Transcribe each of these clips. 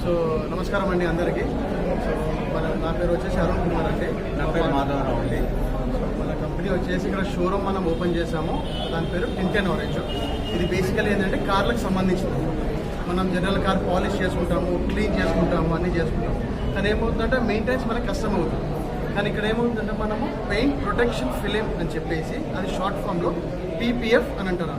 So నమస్కారం అండి అందరికీ. సో మన నా పేరు వచ్చేసి అరుణ్ కుమార్ అండి. నా పేరు మాధవరావు అండి. సో మన కంపెనీ వచ్చేసి ఇక్కడ షోరూమ్ మనం ఓపెన్ చేసాము దాని పేరు టింటెన్ ఆరెంజ్. ఇది బేసికల్ ఏంటంటే కార్లకు సంబంధించింది. మనం జనరల్ కార్ పాలిష్ చేసుకుంటాము క్లీన్ చేసుకుంటాము అన్నీ చేసుకుంటాము. కానీ ఏమవుతుందంటే మెయింటెనెన్స్ మనకి కష్టం అవుతుంది కానీ ఇక్కడ ఏమవుతుందంటే మనము పెయింట్ ప్రొటెక్షన్ ఫిలిం అని చెప్పేసి అది షార్ట్ ఫామ్లో పీపీఎఫ్ అని అంటారు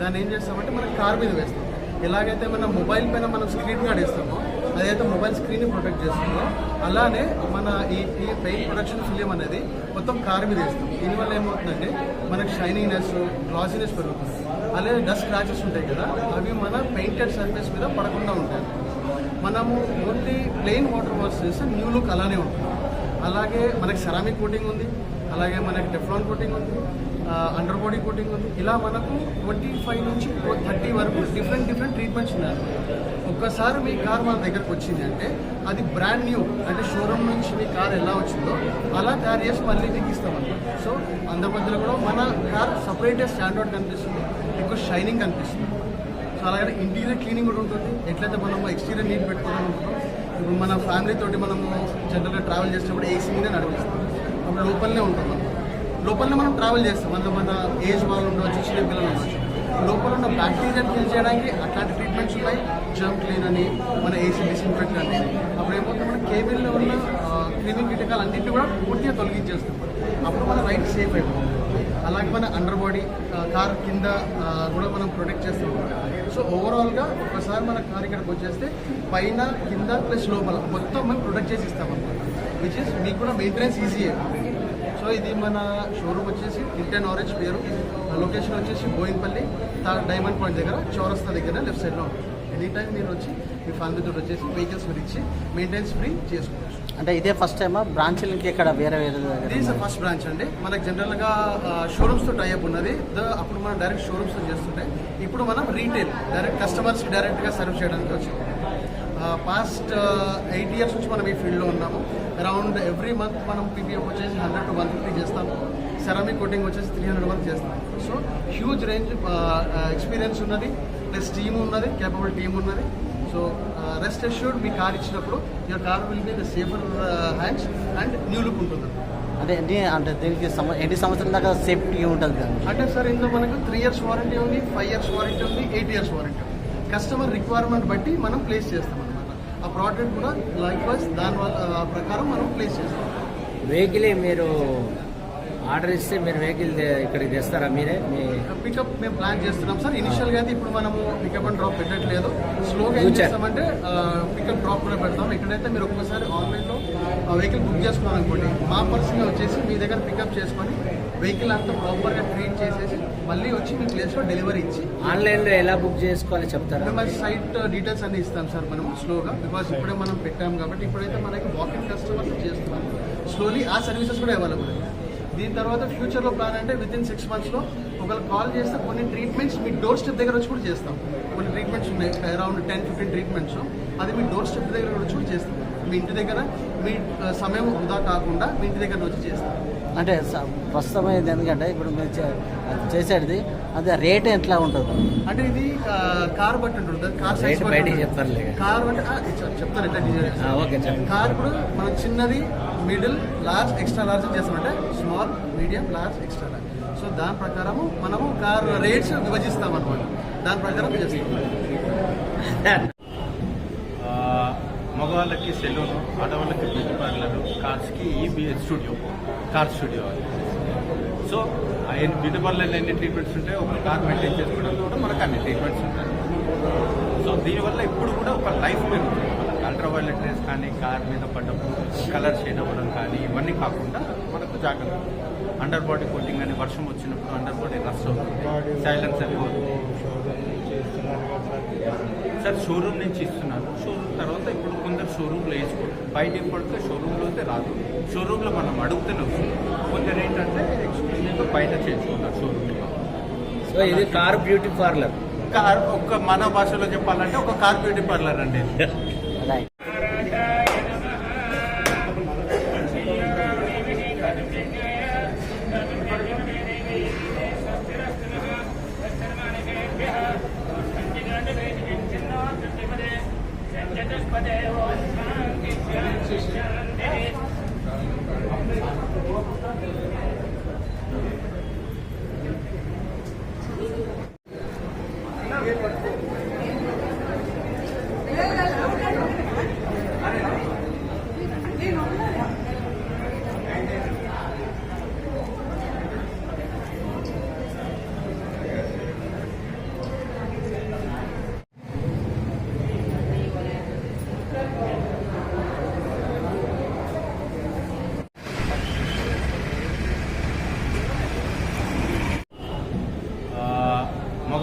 దాన్ని ఏం చేస్తామంటే మనం కార్ మీద వేస్తాం. ఎలాగైతే మన మొబైల్ పైన మనం స్క్రీన్ గార్డ్ ఇస్తామో అదైతే మొబైల్ స్క్రీన్ ప్రొటెక్ట్ చేస్తుందో. అలానే మన ఈ పెయింట్ ప్రొటెక్షన్ ఫిలిం అనేది మొత్తం కార్ మీద వేస్తాం. దీనివల్ల ఏమవుతుందంటే మనకు షైనింగ్నెస్ గ్లాసీనెస్ పెరుగుతుంది. అలాగే డస్ట్ క్రాచెస్ ఉంటాయి కదా అవి మన పెయింటెడ్ సర్ఫేస్ మీద పడకుండా ఉంటాయి. మనము ఓన్లీ ప్లెయిన్ వాటర్ వాష్ చేస్తే న్యూ లుక్ అలానే ఉంటుంది. అలాగే మనకి సెరామిక్ కోటింగ్ ఉంది అలాగే మనకి టెఫ్లాన్ కోటింగ్ ఉంది అండర్ బాడీ కోటింగ్ ఉంది. ఇలా మనకు ట్వంటీ ఫైవ్ నుంచి థర్టీ వరకు డిఫరెంట్ డిఫరెంట్ ట్రీట్మెంట్స్ ఉన్నాయి. ఒక్కసారి మీ కార్ మన దగ్గరకు వచ్చింది అంటే అది బ్రాండ్ న్యూ అంటే షోరూమ్ నుంచి మీ కార్ ఎలా వచ్చిందో అలా తయారు చేసి మళ్ళీ మీకు ఇస్తామన్నమాట. సో అందరి కూడా మన కార్ సపరేట్గా స్టాండర్డ్ కనిపిస్తుంది ఎక్కువ షైనింగ్ కనిపిస్తుంది. సో అలాగే ఇంటీరియర్ క్లీనింగ్ కూడా ఉంటుంది. ఎట్లయితే మనం ఎక్స్టీరియర్ నీట్ పెట్టుకోవడం ఇప్పుడు మన ఫ్యామిలీ తోటి మనము జనరల్గా ట్రావెల్ చేసినప్పుడు ఏసీ మీదే నడిపిస్తాం. అప్పుడు లోపలనే ఉంటాం మనం. లోపలనే మనం ట్రావెల్ చేస్తాం. అందులో మన ఏజ్ వాళ్ళు ఉండవచ్చు చిన్న పిల్లలు ఉండవచ్చు. లోపల ఉన్న బ్యాక్టీరియా కిల్ చేయడానికి అట్లాంటి ట్రీట్మెంట్స్ ఉన్నాయి జర్మ్ క్లీన్ అని మన ఏసీ డిస్ఇన్ఫెక్ట్ అని. అప్పుడు ఏమవుతుంది? మన కేబిల్లో ఉన్న క్లీనింగ్ కీటకాలు అన్నింటినీ కూడా పూర్తిగా తొలగించేస్తాం అప్పుడు మన రైట్ సేఫ్ అయిపోతుంది. అలాగే మన అండర్ బాడీ కార్ కింద కూడా మనం ప్రొటెక్ట్ చేస్తాం సో ఓవరాల్గా ఒకసారి మన కార్ ఇక్కడికి వచ్చేస్తే పైన కింద ప్లస్ లోపల మొత్తం మేము ప్రొటెక్ట్ చేసి ఇస్తాం అనమాట విచ్ ఇస్ మీకు కూడా మెయింటెనెన్స్ ఈజీ సో ఇది మన షోరూమ్ వచ్చేసి ఇంటెన్ ఆరెంజ్ పేరు లొకేషన్ వచ్చేసి బోయిన్పల్లి డైమండ్ పాయింట్ దగ్గర చౌరస్తా దగ్గర లెఫ్ట్ సైడ్లో ఉంటుంది. ఎనీ టైం మీరు వచ్చి మీ ఫ్యామిలీతో వచ్చేసి వెహికల్స్ మీరు ఇచ్చి మెయింటెనెన్స్ ఫ్రీ చేసుకోవచ్చు. అంటే ఇదే ఫస్ట్ టైమా బ్రాంచ్లు ఇక్కడ వేరే వేరే ఇది ఫస్ట్ బ్రాంచ్ అండి. మనకి జనరల్గా షోరూమ్స్తో టైఅప్ ఉన్నది. ద- అప్పుడు మనం డైరెక్ట్ షోరూమ్స్తో చేస్తుంటే ఇప్పుడు మనం రీటైల్ డైరెక్ట్ కస్టమర్స్ డైరెక్ట్గా సర్వ్ చేయడానికి వచ్చింది. పాస్ట్ ఎయిట్ ఇయర్స్ నుంచి మనం ఈ ఫీల్డ్లో ఉన్నాము. అరౌండ్ ఎవ్రీ మంత్ మనం పీపీఎఫ్ వచ్చేసి హండ్రెడ్ టు వన్ ఫిఫ్టీ చేస్తాము. సెరామిక్ కోటింగ్ వచ్చేసి త్రీ హండ్రెడ్ వరకు చేస్తాం సో హ్యూజ్ రేంజ్ ఎక్స్పీరియన్స్ ఉన్నది ప్లస్ టీమ్ ఉన్నది కేపబుల్ టీమ్ ఉన్నది. సో రెస్ట్ అష్యూర్డ్ మీ కార్ ఇచ్చినప్పుడు your car will be the safer hands and new look ఉంటుంది. అంటే ఎన్ని అంటే దీనికి ఎన్ని సంవత్సరాల దాకా సేఫ్టీ ఉంటుంది కదా అంటే సార్ ఇందులో మనకు త్రీ ఇయర్స్ వారంటీ ఉంది ఫైవ్ ఇయర్స్ వారంటీ ఉంది ఎయిట్ ఇయర్స్ వారంటీ ఉంది. కస్టమర్ రిక్వైర్మెంట్ బట్టి మనం ప్లేస్ చేస్తాం. ఆ ప్రోడక్ట్ కూడా లైక్ వైజ్ దాని వల్ల ప్రకారం మనం ప్లేస్ చేస్తాం. వెహికల్ మీరు ఆర్డర్ ఇస్తే మీరు వెహికల్ ఇక్కడికి తెస్తారా మీరే? మీ పికప్ మేము ప్లాన్ చేస్తున్నాం సార్. ఇనిషియల్గా అయితే ఇప్పుడు మనము పికప్ అండ్ డ్రాప్ పెట్టట్లేదు. స్లోగా ఏం. చేస్తామంటే పికప్ డ్రాప్ కూడా పెడతాం. ఎక్కడైతే మీరు ఒక్కసారి ఆన్లైన్లో వెహికల్ బుక్ చేసుకున్నాం అనుకోండి మా పర్సన్ వచ్చేసి మీ దగ్గర పికప్ చేసుకొని వెహికల్ అంతా ప్రాపర్గా ట్రీట్ చేసేసి మళ్ళీ వచ్చి మీ ప్లేస్లో డెలివరీ ఇచ్చి ఆన్లైన్లో ఎలా బుక్ చేసుకోవాలో చెప్తారా? మేము సైట్ డీటెయిల్స్ అన్ని ఇస్తాం సార్ మనం స్లోగా బికాస్ ఇప్పుడే మనం పెట్టాం కాబట్టి ఇప్పుడైతే మనకి వాకింగ్ కస్టమర్స్ చేస్తున్నాం స్లోలీ ఆ సర్వీసెస్ కూడా అవైలబుల్ దీని తర్వాత ఫ్యూచర్లో ప్లాన్ అంటే విత్ ఇన్ సిక్స్ మంత్స్లో ఒకవేళ కాల్ చేస్తే కొన్ని ట్రీట్మెంట్స్ మీ డోర్ స్టెప్ దగ్గర వచ్చి కూడా చేస్తాం. కొన్ని ట్రీట్మెంట్స్ ఉన్నాయి అరౌండ్ టెన్ ఫిఫ్టీన్ ట్రీట్మెంట్స్ అది మీ డోర్ స్టెప్ దగ్గర వచ్చి కూడా చేస్తాం. మీ ఇంటి దగ్గర మీ ఆ, సమయం వృధా కాకుండా మీ ఇంటి దగ్గర వచ్చి చేస్తాం. అంటే స- ప్రస్తుతం ఇది ఎందుకంటే ఇప్పుడు మీరు చేసేది అదే రేట్ ఎట్లా ఉంటుంది. అంటే ఇది కార్ బట్టి ఉంటుంది? కార్ సైజ్ బయటికి చెప్తారులే కార్ అంటే ఆ, చెప్- చెప్తాను ఎట్లా డిజైన్ ఆ, ఓకే కార్ ఇప్పుడు మనం చిన్నది మిడిల్ లార్జ్ ఎక్స్ట్రా లార్జ్ చేస్తామంటే small medium large extra large. So దాని ప్రకారము మనము కార్ రేట్స్ విభజిస్తాం అనమాట దాని ప్రకారం చేస్తాం. మగవాళ్ళకి సెలూన్ ఆడవాళ్ళకి బ్యూటీ పార్లర్ కార్స్కి ఈ స్టూడియో కార్ స్టూడియో సో ఆయన బ్యూటీ పార్లర్లో ఎన్ని ట్రీట్మెంట్స్ ఉంటాయి ఒక కార్ మెయింటైన్ చేసుకోవడం కూడా మనకు అన్ని ట్రీట్మెంట్స్ ఉంటాయి. సో దీనివల్ల ఇప్పుడు కూడా ఒక లైఫ్ పెరుగుతుంది. మనకు అల్ట్రావైలెట్ రేస్ కానీ కార్ మీద పడ్డప్పుడు కలర్ షేడ్ అవ్వడం కానీ ఇవన్నీ కాకుండా మనకు జాగ్రత్త. అండర్ బాడీ కోటింగ్ అని వర్షం వచ్చినప్పుడు అండర్ బాడీ రష్ అవుతుంది. సైలెన్స్ అవి అవుతుంది సార్ షోరూమ్ నుంచి ఇస్తున్నాను. షోరూమ్ తర్వాత ఇప్పుడు కొందరు షోరూమ్లో వేసుకోరు. బై డిఫాల్ట్గా షోరూంలో అయితే రాదు. షోరూంలో మనం అడుగుతూనే వస్తుంది కొందరు ఏంటంటే ఎక్స్క్లూజివ్గా బయట చేసుకున్నారు షోరూంలో సో ఇది కార్ బ్యూటీ పార్లర్. కార్ ఒక్క మన భాషలో చెప్పాలంటే ఒక కార్ బ్యూటీ పార్లర్ అండి.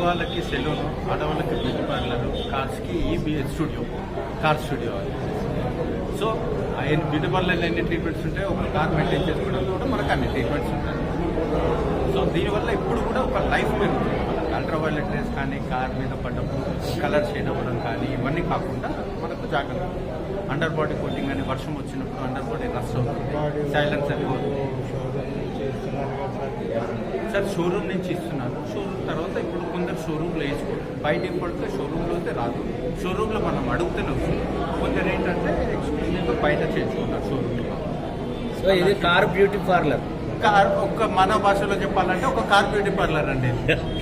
మగవాళ్ళకి సెలూన్ ఆడవాళ్ళకి బ్యూటీ పార్లర్ కార్స్కి ఈ స్టూడియో కార్ స్టూడియో సో ఆయన బ్యూటీ పార్లర్లో ఎన్ని ట్రీట్మెంట్స్ ఉంటాయి ఒక కార్ మెయింటైన్ చేసుకోవడం కూడా మనకు అన్ని ట్రీట్మెంట్స్ ఉంటాయి. సో దీనివల్ల ఇప్పుడు కూడా ఒక లైఫ్ పెరుగుతుంది. మనకు అల్ట్రావైలెట్ రేస్ కానీ కార్ మీద పడ్డం కలర్ షేడ్ అవ్వడం కానీ ఇవన్నీ కాకుండా మనకు జాగ్రత్త అండర్ బాడీ కోటింగ్ అని వర్షం వచ్చినప్పుడు అండర్ బాడీ రష్ అవుతుంది సైలెన్స్ అని సార్ షోరూమ్ నుంచి ఇస్తున్నాను షోరూమ్ తర్వాత ఇప్పుడు కొందరు షోరూమ్లో వేసుకోరు. బై డిఫాల్ట్గా షోరూంలో అయితే రాదు. షోరూంలో మనం అడుగుతూనే వస్తుంది కొందరు ఏంటంటే ఎక్స్క్లూజివ్గా బయట చేసుకున్నారు షోరూంలో సో ఇది కార్ బ్యూటీ పార్లర్ కార్ ఒక మన భాషలో చెప్పాలంటే ఒక కార్ బ్యూటీ పార్లర్ అండి.